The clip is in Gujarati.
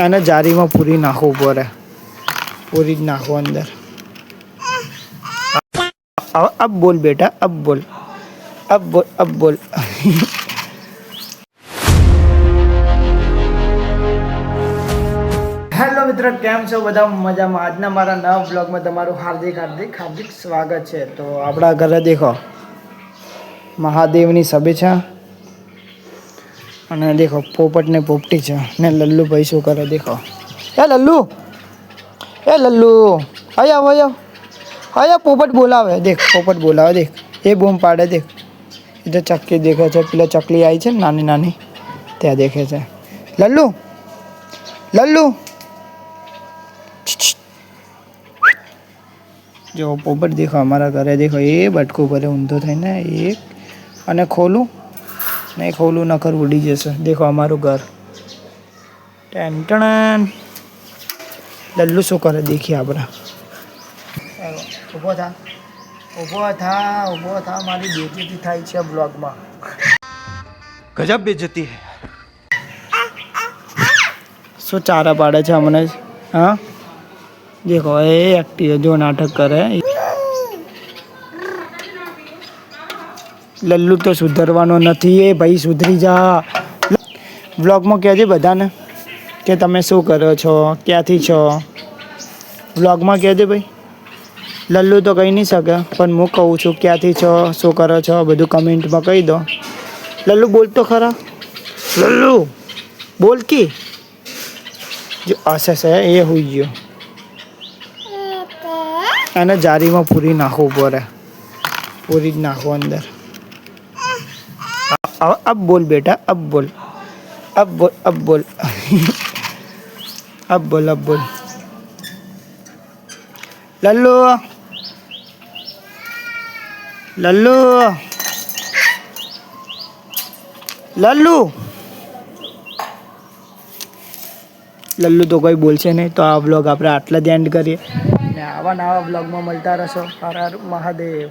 અને જારીમાં પૂરી નાખવું પડે. પૂરી જ નાખો અંદર. અબ બોલ બેટા અબ બોલ. અબ બોલ અબ બોલ. હેલો મિત્ર, કેમ છો? બધા મજામાં. આજના મારા નવા બ્લોગમાં તમારું હાર્દિક હાર્દિક હાર્દિક સ્વાગત છે. તો આપણા ઘરે દેખો, મહાદેવની સભે છે. અને દેખો, પોપટ ને પોપટી છે. ને લલ્લુ ભાઈ શું કરે દેખો. એ લલ્લુ! એ લલ્લુ! આવ આવ આવ પોપટ બોલાવે. દેખ, પોપટ બોલાવે, દેખ. એ બૂમ પાડે, દેખ. એ તો ચક્કી દેખે છે. પેલા ચકલી આવી છે નાની નાની, ત્યાં દેખે છે. લલ્લુ! લલ્લુ! જો, પોપટ દેખો, અમારા ઘરે દેખો, એ બટકું ભરે, ઊંધો થઈને એક, અને ખોલું. નહીં ખોલું નખર ઉડી જશે. દેખો અમારું ઘર. ટેન્ટણ લલ્લુ શું કરે? દેખીએ આપણે. ઊભો થા. ઊભો થા ઊભો થા. મારી બેજતી થાય છે બ્લોગમાં. ગજબ બેજતી હે. શું ચારા પાડે છે અમને? હા? દેખો એ એક્ટિવ જો નાટક કરે. લલ્લુ તો સુધરવાનો નથી એ ભાઈ સુધરી જા. વ્લોગમાં કહેજે બધાને કે તમે શું કરો છો ક્યાંથી છો? વ્લોગમાં કહેજે ભાઈ. લલ્લુ તો કહી નહીં શકે પણ હું કહું છું ક્યાંથી છો શું કરો છો બધું કમેન્ટમાં કહી દો. લલ્લુ બોલ તો ખરા. લલ્લુ બોલ કી. જો છે એ હોઈ ગયો. અને જારીમાં પૂરી નાખવું પડે. પૂરી જ નાખો અંદર. अब अब बोल बेटा अब बोल अब बोल अब बोल अब बोल अब बोल लल्लू लल्लू લલ્લુ લલ્લુ તો કોઈ બોલશે નહીં તો આ બ્લોગ આપણે આટલા જ એન્ડ કરીએ અને આવા નવા બ્લોગમાં મળતા રહેશો હર હર મહાદેવ